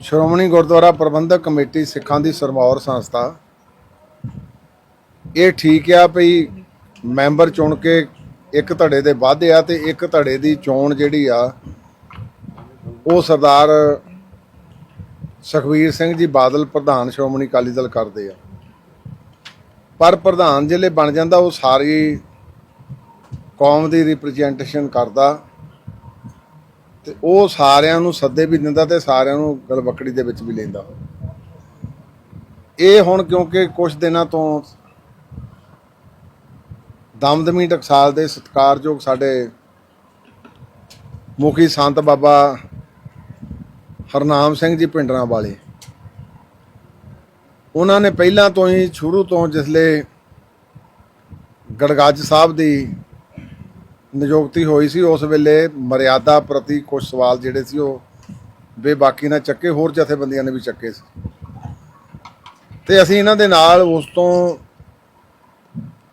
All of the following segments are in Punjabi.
ਸ਼੍ਰੋਮਣੀ ਗੁਰਦੁਆਰਾ ਪ੍ਰਬੰਧਕ ਕਮੇਟੀ ਸਿੱਖਾਂ ਦੀ ਸਰਮੌਰ ਸੰਸਥਾ। ਇਹ ਠੀਕ ਆ ਭਈ ਮੈਂਬਰ ਚੁਣ ਕੇ ਇੱਕ ਧੜੇ ਦੇ ਵਾਧੇ ਆ ਤੇ ਇੱਕ ਧੜੇ ਦੀ ਚੋਣ ਜਿਹੜੀ ਆ, ਉਹ ਸਰਦਾਰ ਸੁਖਵੀਰ ਸਿੰਘ ਜੀ ਬਾਦਲ ਪ੍ਰਧਾਨ ਸ਼੍ਰੋਮਣੀ ਅਕਾਲੀ ਦਲ ਕਰਦੇ ਆ। ਪਰ ਪ੍ਰਧਾਨ ਜਿਹੜੇ ਬਣ ਜਾਂਦਾ, ਉਹ ਸਾਰੀ ਕੌਮ ਦੀ ਰਿਪਰੈਜ਼ੈਂਟੇਸ਼ਨ ਕਰਦਾ। ਤੇ ਉਹ ਸਾਰਿਆਂ ਨੂੰ ਸੱਦੇ ਵੀ ਦਿੰਦਾ ਤੇ ਸਾਰਿਆਂ ਨੂੰ ਗਲਵਕੜੀ ਦੇ ਵਿੱਚ ਵੀ ਲੈਂਦਾ ਇਹ ਹੁਣ ਕਿਉਂਕਿ ਕੁਝ ਦਿਨਾਂ ਤੋਂ ਦਮਦਮੀ ਟਕਸਾਲ ਦੇ ਸਤਿਕਾਰਯੋਗ ਸਾਡੇ ਮੁਖੀ ਸੰਤ ਬਾਬਾ ਹਰਨਾਮ ਸਿੰਘ ਜੀ ਪਿੰਡਰਾਂ ਵਾਲੇ, ਉਹਨਾਂ ਨੇ ਪਹਿਲਾਂ ਤੋਂ ਹੀ ਸ਼ੁਰੂ ਤੋਂ ਜਿਸਲੇ ਗੜਗੱਜ ਸਾਹਿਬ ਦੀ ਨਿਯੁਕਤੀ ਹੋਈ ਸੀ, ਉਸ ਵੇਲੇ ਮਰਿਆਦਾ ਪ੍ਰਤੀ ਕੁਝ ਸਵਾਲ ਜਿਹੜੇ ਸੀ ਉਹ ਬੇਬਾਕੀ ਨਾਲ ਚੱਕੇ, ਹੋਰ ਜਥੇਬੰਦੀਆਂ ਨੇ ਵੀ ਚੱਕੇ ਸੀ। ਤੇ ਅਸੀਂ ਇਹਨਾਂ ਦੇ ਨਾਲ ਉਸ ਤੋਂ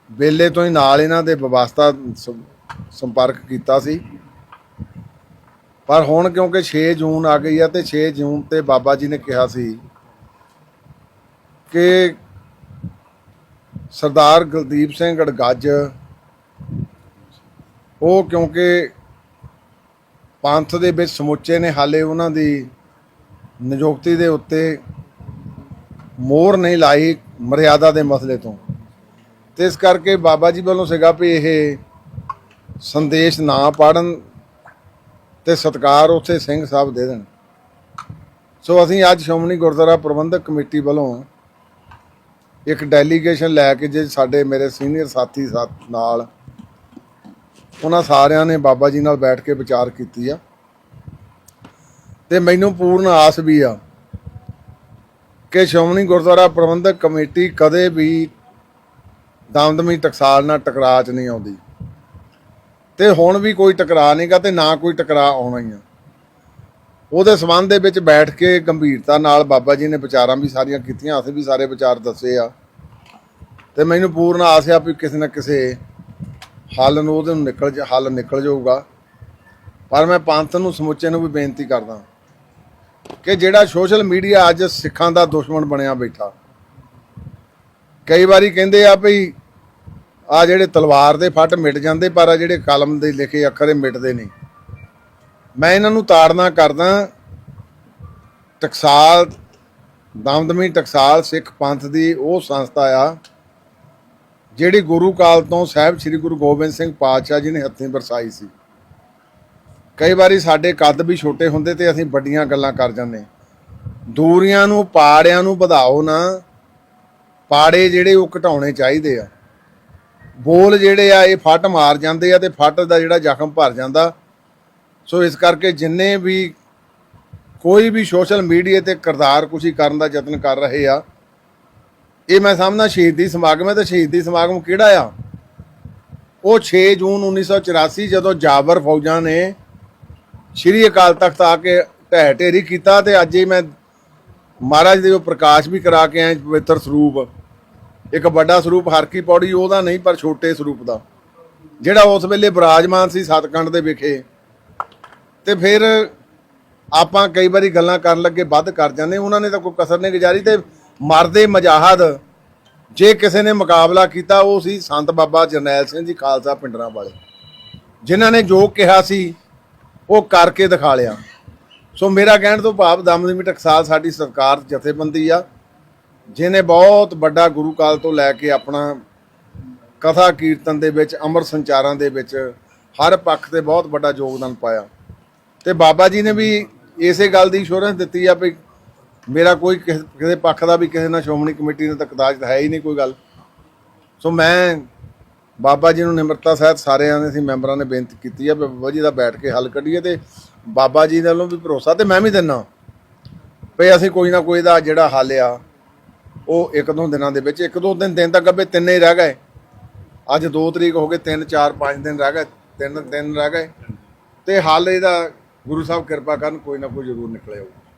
ਵੇਲੇ ਤੋਂ ਹੀ ਨਾਲ ਇਹਨਾਂ ਦੇ ਵਿਵਸਥਾ ਸੰਪਰਕ ਕੀਤਾ ਸੀ। ਪਰ ਹੁਣ ਕਿਉਂਕਿ 6 ਜੂਨ ਆ ਗਈ ਆ ਤੇ 6 ਜੂਨ ਤੇ ਬਾਬਾ ਜੀ ਨੇ ਕਿਹਾ ਸੀ ਕਿ ਸਰਦਾਰ ਗੁਰਦੀਪ ਸਿੰਘ ਗੜਗੱਜ ਉਹ ਕਿਉਂਕਿ ਪੰਥ ਦੇ ਵਿੱਚ ਸਮੁੱਚੇ ਨੇ, ਹਾਲੇ ਉਹਨਾਂ ਦੀ ਨਿਯੁਕਤੀ ਦੇ ਉੱਤੇ ਮੋਹਰ ਨਹੀਂ ਲਾਈ ਮਰਿਆਦਾ ਦੇ ਮਸਲੇ ਤੋਂ। ਤੇ ਇਸ ਕਰਕੇ ਬਾਬਾ ਜੀ ਵੱਲੋਂ ਸੀਗਾ ਵੀ ਇਹ ਸੰਦੇਸ਼ ਨਾ ਪੜਨ ਤੇ ਸਤਕਾਰ ਉੱਥੇ ਸਿੰਘ ਸਾਹਿਬ ਦੇ ਦੇਣ। ਸੋ ਅਸੀਂ ਅੱਜ ਸ਼੍ਰੋਮਣੀ ਗੁਰਦੁਆਰਾ ਪ੍ਰਬੰਧਕ ਕਮੇਟੀ ਵੱਲੋਂ ਇੱਕ ਡੈਲੀਗੇਸ਼ਨ ਲੈ ਕੇ ਜੇ ਸਾਡੇ ਮੇਰੇ ਸੀਨੀਅਰ ਸਾਥੀ ਸਾਥ ਨਾਲ ਉਹਨਾਂ ਸਾਰਿਆਂ ਨੇ ਬਾਬਾ ਜੀ ਨਾਲ ਬੈਠ ਕੇ ਵਿਚਾਰ ਕੀਤੀ ਆ। ਤੇ ਮੈਨੂੰ ਪੂਰਨ ਆਸ ਵੀ ਆ ਕਿ ਸ਼੍ਰੋਮਣੀ ਗੁਰਦੁਆਰਾ ਪ੍ਰਬੰਧਕ ਕਮੇਟੀ ਕਦੇ ਵੀ ਦਮਦਮੀ ਟਕਸਾਲ ਨਾਲ ਟਕਰਾਅ 'ਚ ਨਹੀਂ ਆਉਂਦੀ। ਤੇ ਹੁਣ ਵੀ ਕੋਈ ਟਕਰਾਅ ਨਹੀਂਗਾ ਤੇ ਨਾ ਕੋਈ ਟਕਰਾਅ ਆਉਣਾ ਹੀ ਆ। ਉਹਦੇ ਸਬੰਧ ਦੇ ਵਿੱਚ ਬੈਠ ਕੇ ਗੰਭੀਰਤਾ ਨਾਲ ਬਾਬਾ ਜੀ ਨੇ ਵਿਚਾਰਾਂ ਵੀ ਸਾਰੀਆਂ ਕੀਤੀਆਂ, ਅਸੀਂ ਵੀ ਸਾਰੇ ਵਿਚਾਰ ਦੱਸੇ ਆ। ਤੇ ਮੈਨੂੰ ਪੂਰਨ ਆਸ ਆ ਵੀ ਕਿਸੇ ਨਾ ਕਿਸੇ ਹੱਲ ਨੂੰ ਉਹਦੇ ਨੂੰ ਨਿਕਲ ਜਾ- ਹੱਲ ਨਿਕਲ ਜਾਊਗਾ। ਪਰ ਮੈਂ ਪੰਥ ਨੂੰ, ਸਮੁੱਚੇ ਨੂੰ ਵੀ ਬੇਨਤੀ ਕਰਦਾ ਕਿ ਜਿਹੜਾ ਸੋਸ਼ਲ ਮੀਡੀਆ ਅੱਜ ਸਿੱਖਾਂ ਦਾ ਦੁਸ਼ਮਣ ਬਣਿਆ ਬੈਠਾ, ਕਈ ਵਾਰੀ ਕਹਿੰਦੇ ਆ ਭਈ ਆ ਜਿਹੜੇ ਤਲਵਾਰ ਦੇ ਫੱਟ ਮਿਟ ਜਾਂਦੇ, ਪਰ ਆ ਜਿਹੜੇ ਕਲਮ ਦੇ ਲਿਖੇ ਅੱਖਰ ਇਹ ਮਿਟਦੇ ਨਹੀਂ। ਮੈਂ ਇਹਨਾਂ ਨੂੰ ਤਾੜਨਾ ਕਰਦਾ ਟਕਸਾਲ, ਦਮਦਮੀ ਟਕਸਾਲ ਸਿੱਖ ਪੰਥ ਦੀ ਉਹ ਸੰਸਥਾ ਆ ਜਿਹੜੀ ਗੁਰੂ ਕਾਲ ਤੋਂ ਸਾਹਿਬ ਸ੍ਰੀ ਗੁਰੂ ਗੋਬਿੰਦ ਸਿੰਘ ਪਾਤਸ਼ਾਹ ਜੀ ਨੇ ਹੱਥੀਂ ਵਰਸਾਈ ਸੀ। ਕਈ ਵਾਰੀ ਸਾਡੇ ਕੱਦ ਵੀ ਛੋਟੇ ਹੁੰਦੇ ਤੇ ਅਸੀਂ ਵੱਡੀਆਂ ਗੱਲਾਂ ਕਰ ਜਾਂਦੇ ਦੂਰੀਆਂ ਨੂੰ, ਪਾੜਿਆਂ ਨੂੰ ਵਧਾਓ ਨਾ। ਪਾੜੇ ਜਿਹੜੇ ਉਹ ਘਟਾਉਣੇ ਚਾਹੀਦੇ ਆ। ਬੋਲ ਜਿਹੜੇ ਆ, ਇਹ ਫੱਟ ਮਾਰ ਜਾਂਦੇ ਆ ਤੇ ਫੱਟ ਦਾ ਜਿਹੜਾ ਜ਼ਖਮ ਭਰ ਜਾਂਦਾ। ਸੋ ਇਸ ਕਰਕੇ ਜਿੰਨੇ ਵੀ ਕੋਈ ਵੀ ਸੋਸ਼ਲ ਮੀਡੀਆ ਤੇ ਕਿਰਦਾਰ ਕੁਸ਼ੀ ਕਰਨ ਦਾ ਯਤਨ ਕਰ ਰਹੇ ਆ ਇਹ ਮੈਂ ਸਮਝਦਾ ਸ਼ਹੀਦੀ ਸਮਾਗਮ ਹੈ ਤੇ ਸ਼ਹੀਦੀ ਸਮਾਗਮ ਕਿਹੜਾ ਆ? ਉਹ 6 ਜੂਨ 1984 ਜਦੋਂ ਜਾਬਰ ਫੌਜਾਂ ਨੇ ਸ਼੍ਰੀ ਅਕਾਲ ਤਖਤ ਆ ਕੇ ਢਹਿ ਢੇਰੀ ਕੀਤਾ ਤੇ ਅੱਜ ਹੀ ਮੈਂ ਮਹਾਰਾਜ ਦੇ ਉਹ ਪ੍ਰਕਾਸ਼ ਵੀ ਕਰਾ ਕੇ ਆਏ ਪਵਿੱਤਰ ਸਰੂਪ। ਇੱਕ ਵੱਡਾ ਸਰੂਪ ਹਰਕੀ ਪੌੜੀ, ਉਹਦਾ ਨਹੀਂ ਪਰ ਛੋਟੇ ਸਰੂਪ ਦਾ। ਜਿਹੜਾ ਉਸ ਵੇਲੇ ਬਿਰਾਜਮਾਨ ਸੀ ਸਤਕੰਡ ਦੇ ਵਿਖੇ। ਤੇ ਫਿਰ ਆਪਾਂ ਕਈ ਵਾਰੀ ਗੱਲਾਂ ਕਰਨ ਲੱਗੇ ਵੱਧ ਕਰ ਜਾਂਦੇ, ਉਹਨਾਂ ਨੇ ਤਾਂ ਕੋਈ ਕਸਰ ਨਹੀਂ ਗੁਜ਼ਾਰੀ ਤੇ ਮਰਦੇ ਮਜਾਹਦ, ਜੇ ਕਿਸੇ ਨੇ ਮੁਕਾਬਲਾ ਕੀਤਾ, ਉਹ ਸੀ ਸੰਤ ਬਾਬਾ ਜਰਨੈਲ ਸਿੰਘ ਜੀ ਖਾਲਸਾ ਪਿੰਡਰਾਂ ਵਾਲੇ। ਜਿਨ੍ਹਾਂ ਨੇ ਜੋ ਕਿਹਾ ਸੀ, ਉਹ ਕਰਕੇ ਦਿਖਾ ਲਿਆ। ਸੋ ਮੇਰਾ ਕਹਿਣ ਤੋਂ ਭਾਵ ਦਮਦਮੀ ਟਕਸਾਲ ਸਾਡੀ ਸਰਕਾਰ ਜਥੇਬੰਦੀ ਆ, ਜਿਹਨੇ ਬਹੁਤ ਵੱਡਾ ਗੁਰੂ ਕਾਲ ਤੋਂ ਲੈ ਕੇ ਆਪਣਾ ਕਥਾ ਕੀਰਤਨ ਦੇ ਵਿੱਚ, ਅਮਰ ਸੰਚਾਰਾਂ ਦੇ ਵਿੱਚ, ਹਰ ਪੱਖ ਤੇ ਬਹੁਤ ਵੱਡਾ ਯੋਗਦਾਨ ਪਾਇਆ। ਤੇ ਬਾਬਾ ਜੀ ਨੇ ਵੀ ਇਸੇ ਗੱਲ ਦੀ ਇੰਸ਼ੋਰੈਂਸ ਦਿੱਤੀ ਆ ਵੀ ਮੇਰਾ ਕੋਈ ਕਿਸੇ ਕਿਸੇ ਪੱਖ ਦਾ ਵੀ ਕਿਸੇ ਨਾਲ ਸ਼੍ਰੋਮਣੀ ਕਮੇਟੀ ਨੇ ਤਕਦਾਜ ਹੈ ਹੀ ਨਹੀਂ ਕੋਈ ਗੱਲ। ਸੋ ਮੈਂ ਬਾਬਾ ਜੀ ਨੂੰ ਨਿਮਰਤਾ ਸਹਿਤ ਸਾਰਿਆਂ ਨੇ ਅਸੀਂ ਮੈਂਬਰਾਂ ਨੇ ਬੇਨਤੀ ਕੀਤੀ ਆ ਵੀ ਬਾਬਾ ਜੀ ਦਾ ਬੈਠ ਕੇ ਹੱਲ ਕੱਢੀਏ ਤੇ ਬਾਬਾ ਜੀ ਨਾਲੋਂ ਵੀ ਭਰੋਸਾ ਤੇ ਮੈਂ ਵੀ ਦਿੰਨਾ। ਵੀ ਅਸੀਂ ਕੋਈ ਨਾ ਕੋਈ ਦਾ ਜਿਹੜਾ ਹੱਲ ਆ, ਉਹ ਇੱਕ ਦੋ ਦਿਨਾਂ ਦੇ ਵਿੱਚ ਇੱਕ ਦੋ ਦਿਨ ਦਿਨ ਤੱਕ ਅੱਬੇ ਤਿੰਨ ਹੀ ਰਹਿ ਗਏ। ਅੱਜ 2 ਤਰੀਕ ਹੋ ਗਏ 3 4 5 ਦਿਨ ਰਹਿ ਗਏ, ਤਿੰਨ ਦਿਨ ਰਹਿ ਗਏ। ਤੇ ਹੱਲ ਇਹਦਾ ਗੁਰੂ ਸਾਹਿਬ ਕਿਰਪਾ ਕਰਨ, ਕੋਈ ਨਾ ਕੋਈ ਜ਼ਰੂਰ ਨਿਕਲੇ ਆਊ